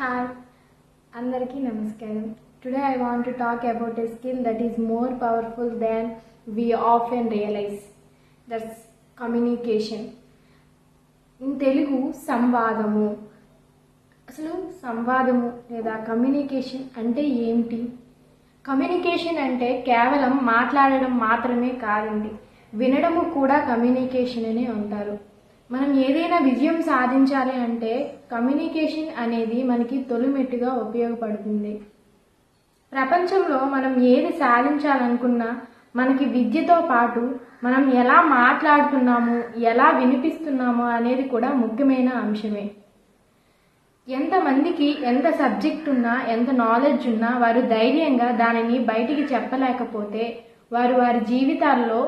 Hi అందరికీ నమస్కారం. Today I want to talk about a skill that is more powerful than we of and realise that's communication in Telugu సంవాదము. అసలు సంవాదము లేదా communication అంటే ఏమిటి communication అంటే కేవలం మాట్లాడడం మాత్రమే కాదండి. వినడము కూడా కమ్యూనికేషన్ అనే అంటారు. మనం ఏదైనా విజయం సాధించాలి అంటే కమ్యూనికేషన్ అనేది మనకి తొలిమెట్టుగా ఉపయోగపడుతుంది. ప్రపంచంలో మనం ఏది సాధించాలనుకున్నా మనకి విద్యతో పాటు మనం ఎలా మాట్లాడుతున్నాము ఎలా వినిపిస్తున్నాము అనేది కూడా ముఖ్యమైన అంశమే. ఎంతమందికి ఎంత సబ్జెక్ట్ ఉన్నా ఎంత నాలెడ్జ్ ఉన్నా వారు ధైర్యంగా దానిని బయటికి చెప్పలేకపోతే వారు వారి జీవితాల్లో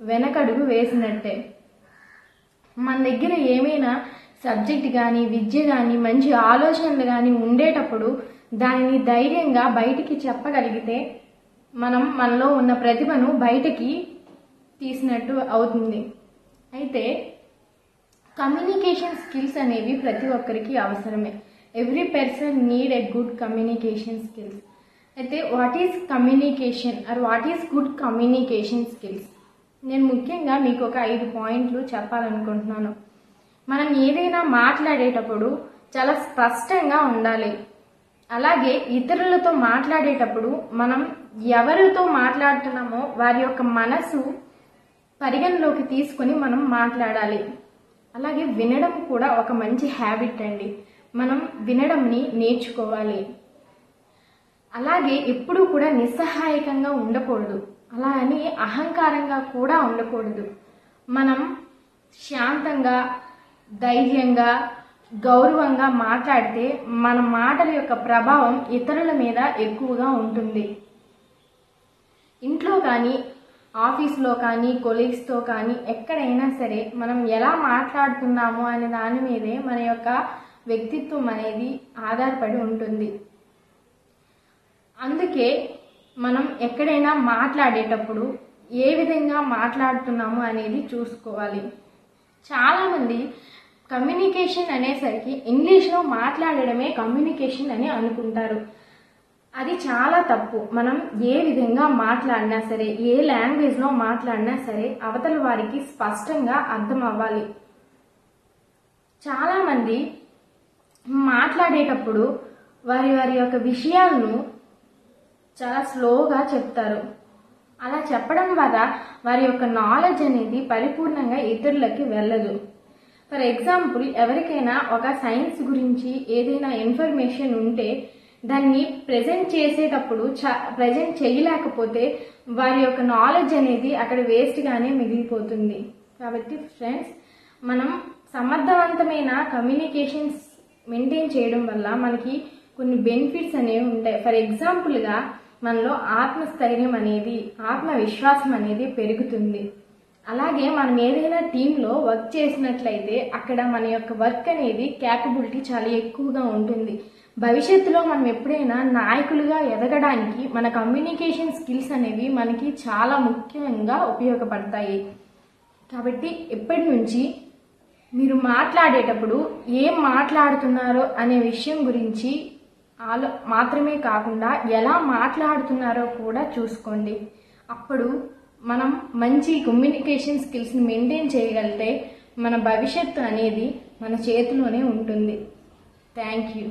వెనకడుగు వేసినట్టే. మన దగ్గర ఏమైనా సబ్జెక్ట్ కానీ విద్య కానీ మంచి ఆలోచనలు కానీ ఉండేటప్పుడు దానిని ధైర్యంగా బయటికి చెప్పగలిగితే మనం మనలో ఉన్న ప్రతిభను బయటికి తీసినట్టు అవుతుంది. అయితే కమ్యూనికేషన్ స్కిల్స్ అనేవి ప్రతి ఒక్కరికి అవసరమే. Every person need a good communication skills అయితే what is communication or what is good communication skills నేను ముఖ్యంగా మీకు ఒక ఐదు పాయింట్లు చెప్పాలనుకుంటున్నాను. మనం ఏదైనా మాట్లాడేటప్పుడు చాలా స్పష్టంగా ఉండాలి. అలాగే ఇతరులతో మాట్లాడేటప్పుడు మనం ఎవరితో మాట్లాడుతున్నామో వారి యొక్క మనసు పరిగణలోకి తీసుకొని మనం మాట్లాడాలి. అలాగే వినడం కూడా ఒక మంచి హ్యాబిట్ అండి. మనం వినడంని నేర్చుకోవాలి. అలాగే ఎప్పుడూ కూడా నిస్సహాయకంగా ఉండకూడదు. అలా అని అహంకారంగా కూడా ఉండకూడదు. మనం శాంతంగా ధైర్యంగా గౌరవంగా మాట్లాడితే మన మాటల యొక్క ప్రభావం ఇతరుల మీద ఎక్కువగా ఉంటుంది. ఇంట్లో కానీ ఆఫీస్లో కానీ కొలీగ్స్తో కానీ ఎక్కడైనా సరే మనం ఎలా మాట్లాడుతున్నాము అనే దాని మీదే మన యొక్క వ్యక్తిత్వం అనేది ఆధారపడి ఉంటుంది. అందుకే మనం ఎక్కడైనా మాట్లాడేటప్పుడు ఏ విధంగా మాట్లాడుతున్నాము అనేది చూసుకోవాలి. చాలామంది కమ్యూనికేషన్ అనేసరికి ఇంగ్లీష్లో మాట్లాడడమే కమ్యూనికేషన్ అని అనుకుంటారు. అది చాలా తప్పు. మనం ఏ విధంగా మాట్లాడినా సరే ఏ లాంగ్వేజ్లో మాట్లాడినా సరే అవతల వారికి స్పష్టంగా అర్థం అవ్వాలి చాలామంది మాట్లాడేటప్పుడు వారి వారి యొక్క విషయాలను చాలా స్లోగా చెప్తారు. అలా చెప్పడం వల్ల వారి యొక్క నాలెడ్జ్ అనేది పరిపూర్ణంగా ఇతరులకి వెళ్ళదు. ఫర్ ఎగ్జాంపుల్ ఎవరికైనా ఒక సైన్స్ గురించి ఏదైనా ఇన్ఫర్మేషన్ ఉంటే దాన్ని ప్రజెంట్ చేసేటప్పుడు చ ప్రజెంట్ చేయలేకపోతే వారి యొక్క నాలెడ్జ్ అనేది అక్కడ వేస్ట్గానే మిగిలిపోతుంది. కాబట్టి ఫ్రెండ్స్ మనం సమర్థవంతమైన కమ్యూనికేషన్స్ మెయింటైన్ చేయడం వల్ల మనకి కొన్ని బెనిఫిట్స్ అనేవి ఉంటాయి. ఫర్ ఎగ్జాంపుల్గా మనలో ఆత్మస్థైర్యం అనేది ఆత్మవిశ్వాసం అనేది పెరుగుతుంది. అలాగే మనం ఏదైనా టీంలో వర్క్ చేసినట్లయితే అక్కడ మన యొక్క వర్క్ అనేది క్యాపబిలిటీ చాలా ఎక్కువగా ఉంటుంది. భవిష్యత్తులో మనం ఎప్పుడైనా నాయకులుగా ఎదగడానికి మన కమ్యూనికేషన్ స్కిల్స్ అనేవి మనకి చాలా ముఖ్యంగా ఉపయోగపడతాయి. కాబట్టి ఎప్పటి నుంచి మీరు మాట్లాడేటప్పుడు ఏం మాట్లాడుతున్నారో అనే విషయం గురించి ఆలో మాత్రమే కాకుండా ఎలా మాట్లాడుతున్నారో కూడా చూసుకోండి. అప్పుడు మనం మంచి కమ్యూనికేషన్ స్కిల్స్ని మెయింటైన్ చేయగలిగితే మన భవిష్యత్తు అనేది మన చేతిలోనే ఉంటుంది. Thank you